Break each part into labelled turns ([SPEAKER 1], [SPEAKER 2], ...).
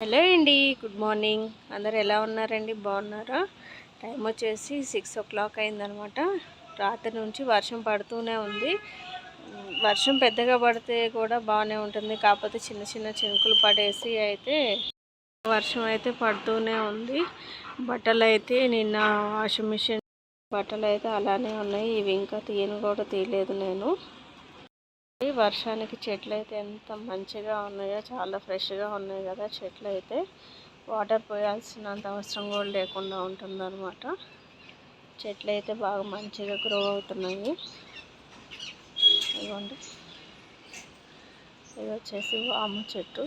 [SPEAKER 1] Hello అండి good morning. అందరు ఎలా ఉన్నారండి? బాగున్నారా? టైం వచ్చేసి సిక్స్ ఓ క్లాక్ అయిందనమాట. రాత్రి నుంచి వర్షం పడుతూనే ఉంది. వర్షం పెద్దగా పడితే కూడా బాగానే ఉంటుంది. కాకపోతే చిన్న చిన్న చినుకులు పడేసి అయితే వర్షం అయితే పడుతూనే ఉంది. బట్టలు అయితే నిన్న వాషింగ్ మిషన్ బట్టలు అయితే అలానే ఉన్నాయి. ఇవి ఇంకా తీయను కూడా తీయలేదు నేను. ఈ వర్షానికి చెట్లు అయితే ఎంత మంచిగా ఉన్నాయో చాలా ఫ్రెష్గా ఉన్నాయి కదా చెట్లు అయితే వాటర్ పోయాల్సినంత అవసరం కూడా లేకుండా ఉంటుందన్నమాట. చెట్లు అయితే బాగా మంచిగా గ్రో అవుతున్నాయి. ఇదిగోండి. ఇది వచ్చేసి వాము చెట్టు.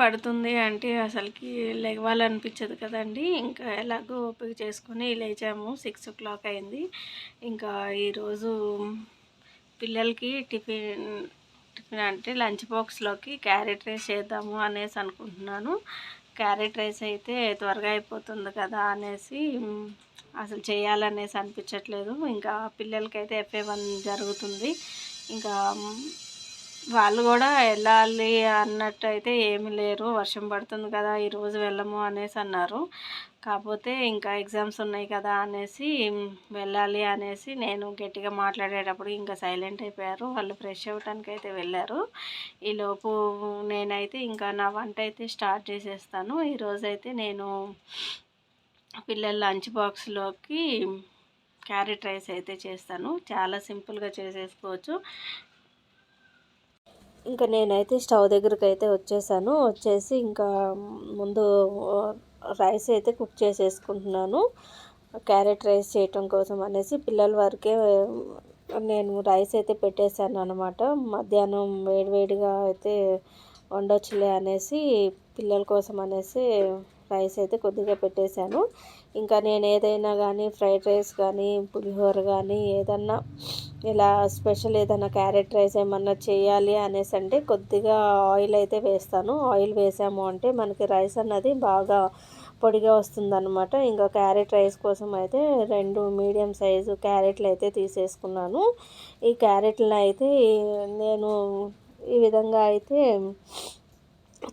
[SPEAKER 1] పడుతుంది అంటే అసలుకి లెగవాలనిపించదు కదండి. ఇంకా ఎలాగో ఓపిక చేసుకొని లేచాము. సిక్స్ ఓ క్లాక్ అయింది. ఇంకా ఈరోజు పిల్లలకి టిఫిన్ టిఫిన్ అంటే లంచ్ బాక్స్లోకి క్యారెట్ రైస్ చేద్దాము అనేసి అనుకుంటున్నాను. క్యారెట్ రైస్ అయితే త్వరగా అయిపోతుంది కదా అనేసి అసలు చేయాలనేసి అనిపించట్లేదు. ఇంకా పిల్లలకైతే ఎఫ్ఏ వన్ జరుగుతుంది. ఇంకా వాళ్ళు కూడా వెళ్ళాలి అన్నట్టు అయితే ఏమీ లేరు. వర్షం పడుతుంది కదా ఈరోజు వెళ్ళము అనేసి అన్నారు. కాకపోతే ఇంకా ఎగ్జామ్స్ ఉన్నాయి కదా అనేసి వెళ్ళాలి అనేసి నేను గట్టిగా మాట్లాడేటప్పుడు ఇంకా సైలెంట్ అయిపోయారు. వాళ్ళు ఫ్రెష్ అవ్వటానికి అయితే వెళ్ళారు ఈలోపు నేనైతే ఇంకా నా వంట అయితే స్టార్ట్ చేసేస్తాను. ఈరోజైతే నేను పిల్లల లంచ్ బాక్స్లోకి క్యారెట్ రైస్ అయితే చేస్తాను. చాలా సింపుల్గా చేసేసుకోవచ్చు. ఇంకా నేనైతే స్టవ్ దగ్గరికి అయితే వచ్చేసాను. వచ్చేసి ఇంకా ముందు రైస్ అయితే కుక్ చేసేసుకుంటున్నాను. క్యారెట్ రైస్ చేయటం కోసం అనేసి పిల్లల వరకే నేను రైస్ అయితే పెట్టేశాను అనమాట మధ్యాహ్నం వేడివేడిగా అయితే వండొచ్చులే అనేసి పిల్లల కోసం అనేసి రైస్ అయితే కొద్దిగా పెట్టేశాను. ఇంకా నేను ఏదైనా కానీ ఫ్రైడ్ రైస్ కానీ పులిహోర కానీ ఏదన్నా ఇలా స్పెషల్ ఏదైనా క్యారెట్ రైస్ ఏమన్నా చేయాలి అనేసి అంటే కొద్దిగా ఆయిల్ అయితే వేస్తాను. ఆయిల్ వేసాము అంటే మనకి రైస్ అన్నది బాగా పొడిగా వస్తుందన్నమాట. ఇంకా క్యారెట్ రైస్ కోసం అయితే రెండు మీడియం సైజు క్యారెట్లు అయితే తీసేసుకున్నాను. ఈ క్యారెట్లను అయితే నేను ఈ విధంగా అయితే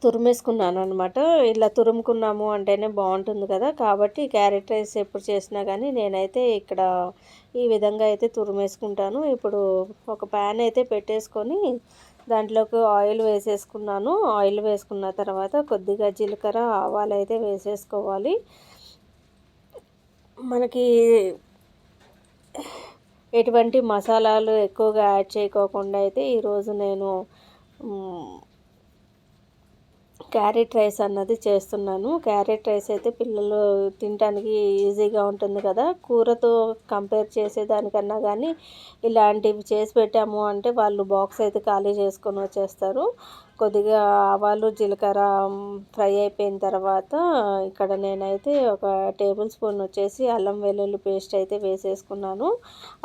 [SPEAKER 1] తురిమేసుకున్నాను అనమాట ఇలా తురుముకున్నాము అంటేనే బాగుంటుంది కదా. కాబట్టి క్యారెట్ రైస్ ఎప్పుడు చేసినా కానీ నేనైతే ఇక్కడ ఈ విధంగా అయితే తురిమేసుకుంటాను. ఇప్పుడు ఒక ప్యాన్ అయితే పెట్టేసుకొని దాంట్లోకి ఆయిల్ వేసేసుకున్నాను. ఆయిల్ వేసుకున్న తర్వాత కొద్దిగా జీలకర్ర ఆవాలు అయితే వేసేసుకోవాలి. మనకి ఎటువంటి మసాలాలు ఎక్కువగా యాడ్ చేయకోకుండా అయితే ఈరోజు నేను క్యారెట్ రైస్ అన్నది చేస్తున్నాను. క్యారెట్ రైస్ అయితే పిల్లలు తినడానికి ఈజీగా ఉంటుంది కదా. కూరతో కంపేర్ చేసేదానికన్నా కానీ ఇలాంటివి చేసి పెట్టాము అంటే వాళ్ళు బాక్స్ అయితే ఖాళీ చేసుకొని వచ్చేస్తారు. కొద్దిగా ఆవాలు జీలకర్ర ఫ్రై అయిపోయిన తర్వాత ఇక్కడ నేనైతే ఒక టేబుల్ స్పూన్ వచ్చేసి అల్లం వెల్లుల్లి పేస్ట్ అయితే వేసేసుకున్నాను.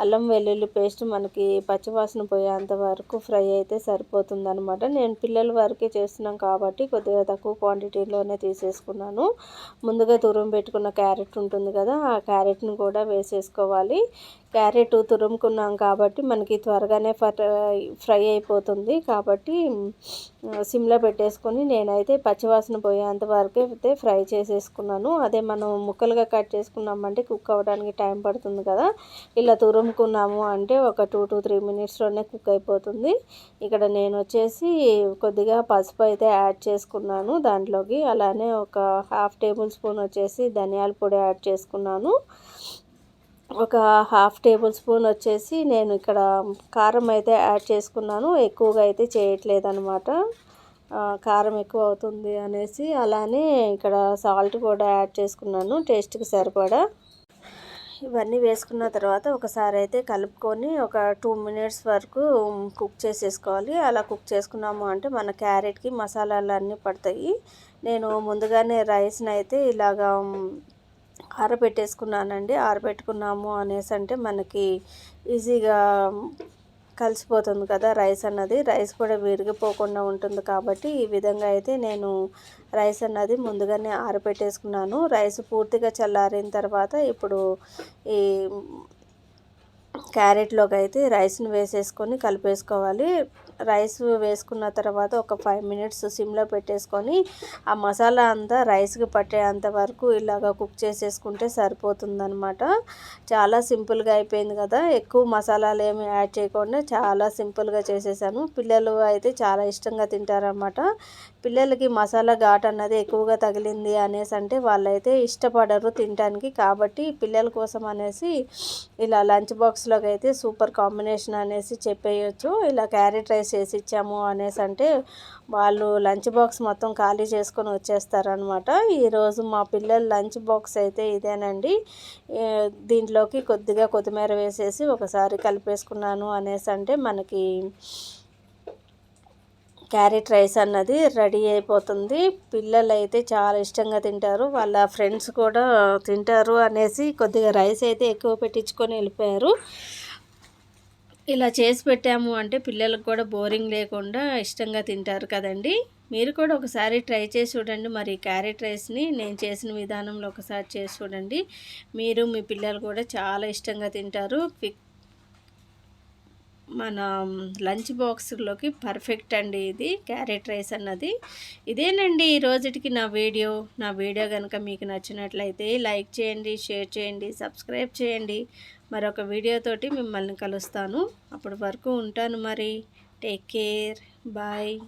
[SPEAKER 1] అల్లం వెల్లుల్లి పేస్ట్ మనకి పచ్చివాసన పోయేంత వరకు ఫ్రై అయితే సరిపోతుందనమాట నేను పిల్లల వరకే చేస్తున్నాం కాబట్టి కొద్దిగా తక్కువ క్వాంటిటీలోనే తీసేసుకున్నాను. ముందుగా తురుము పెట్టుకున్న క్యారెట్ ఉంటుంది కదా ఆ క్యారెట్ని కూడా వేసేసుకోవాలి. క్యారెట్ తురుముకున్నాం కాబట్టి మనకి త్వరగానే ఫ్రై ఫ్రై అయిపోతుంది. కాబట్టి సిమ్లో పెట్టేసుకొని నేనైతే పచ్చివాసన పోయేంత వరకు అయితే ఫ్రై చేసేసుకున్నాను. అదే మనం ముక్కలుగా కట్ చేసుకున్నామంటే కుక్ అవ్వడానికి టైం పడుతుంది కదా. ఇలా తురుముకున్నాము అంటే ఒక టూ టు త్రీ మినిట్స్లోనే కుక్ అయిపోతుంది. ఇక్కడ నేను వచ్చేసి కొద్దిగా పసుపు అయితే యాడ్ చేసుకున్నాను దాంట్లోకి. అలానే ఒక హాఫ్ టేబుల్ స్పూన్ వచ్చేసి ధనియాల పొడి యాడ్ చేసుకున్నాను. ఒక హాఫ్ టేబుల్ స్పూన్ వచ్చేసి నేను ఇక్కడ కారం అయితే యాడ్ చేసుకున్నాను. ఎక్కువగా అయితే చేయట్లేదు అనమాట కారం ఎక్కువ అవుతుంది అనేసి అలానే ఇక్కడ సాల్ట్ కూడా యాడ్ చేసుకున్నాను. టేస్ట్కి సరిపడా. ఇవన్నీ వేసుకున్న తర్వాత ఒకసారి అయితే కలుపుకొని ఒక టూ మినిట్స్ వరకు కుక్ చేసేసుకోవాలి. అలా కుక్ చేసుకున్నాము అంటే మన క్యారెట్కి మసాలాలు అన్నీ పడతాయి. నేను ముందుగానే రైస్ని అయితే ఇలాగా ఆరబెట్టేసుకున్నానండి. ఆరబెట్టుకున్నాము అనేసి అంటే మనకి ఈజీగా కలిసిపోతుంది కదా రైస్ అన్నది. రైస్ కూడా విరిగిపోకుండా ఉంటుంది కాబట్టి ఈ విధంగా అయితే నేను రైస్ అన్నది ముందుగానే ఆరబెట్టేసుకున్నాను. రైస్ పూర్తిగా చల్లారిన తర్వాత ఇప్పుడు ఈ క్యారెట్లోకి అయితే రైస్ని వేసేసుకొని కలిపేసుకోవాలి. రైస్ వేసుకున్న తర్వాత ఒక ఫైవ్ మినిట్స్ సిమ్లో పెట్టేసుకొని ఆ మసాలా అంతా రైస్కి పట్టేంత వరకు ఇలాగ కుక్ చేసేసుకుంటే సరిపోతుందనమాట చాలా సింపుల్గా అయిపోయింది కదా. ఎక్కువ మసాలాలు ఏమి యాడ్ చేయకుండా చాలా సింపుల్గా చేసేసాను. పిల్లలు అయితే చాలా ఇష్టంగా తింటారనమాట పిల్లలకి మసాలా ఘాట్ అన్నది ఎక్కువగా తగిలింది అనేసి అంటే వాళ్ళైతే ఇష్టపడరు తినడానికి కాబట్టి పిల్లల కోసం అనేసి ఇలా లంచ్ బాక్స్లోకి అయితే సూపర్ కాంబినేషన్ అనేసి చెప్పేయచ్చు. ఇలా క్యారెట్ రైస్ చేసి ఇచ్చాము అనేసి అంటే వాళ్ళు లంచ్ బాక్స్ మొత్తం ఖాళీ చేసుకొని వచ్చేస్తారనమాట ఈరోజు మా పిల్లల లంచ్ బాక్స్ అయితే ఇదేనండి. దీంట్లోకి కొద్దిగా కొత్తిమీర వేసేసి ఒకసారి కలిపేసుకున్నాను అనేసి అంటే మనకి క్యారెట్ రైస్ అన్నది రెడీ అయిపోతుంది. పిల్లలు అయితే చాలా ఇష్టంగా తింటారు. వాళ్ళ ఫ్రెండ్స్ కూడా తింటారు అనేసి కొద్దిగా రైస్ అయితే ఎక్కువ పెట్టించుకొని వెళ్ళిపోయారు. ఇలా చేసి పెట్టాము అంటే పిల్లలకు కూడా బోరింగ్ లేకుండా ఇష్టంగా తింటారు కదండి. మీరు కూడా ఒకసారి ట్రై చేసి చూడండి. మరి క్యారెట్ రైస్ని నేను చేసిన విధానంలో ఒకసారి చేసి చూడండి. మీరు మీ పిల్లలు కూడా చాలా ఇష్టంగా తింటారు. మన లంచ్ బాక్స్లోకి పర్ఫెక్ట్ అండి ఇది క్యారెట్ రైస్ అన్నది. ఇదేనండి ఈ రోజుటికి నా వీడియో. నా వీడియో కనుక మీకు నచ్చినట్లయితే లైక్ చేయండి షేర్ చేయండి సబ్స్క్రైబ్ చేయండి. మరొక వీడియోతోటి మిమ్మల్ని కలుస్తాను. అప్పటి వరకు ఉంటాను మరి. Take care bye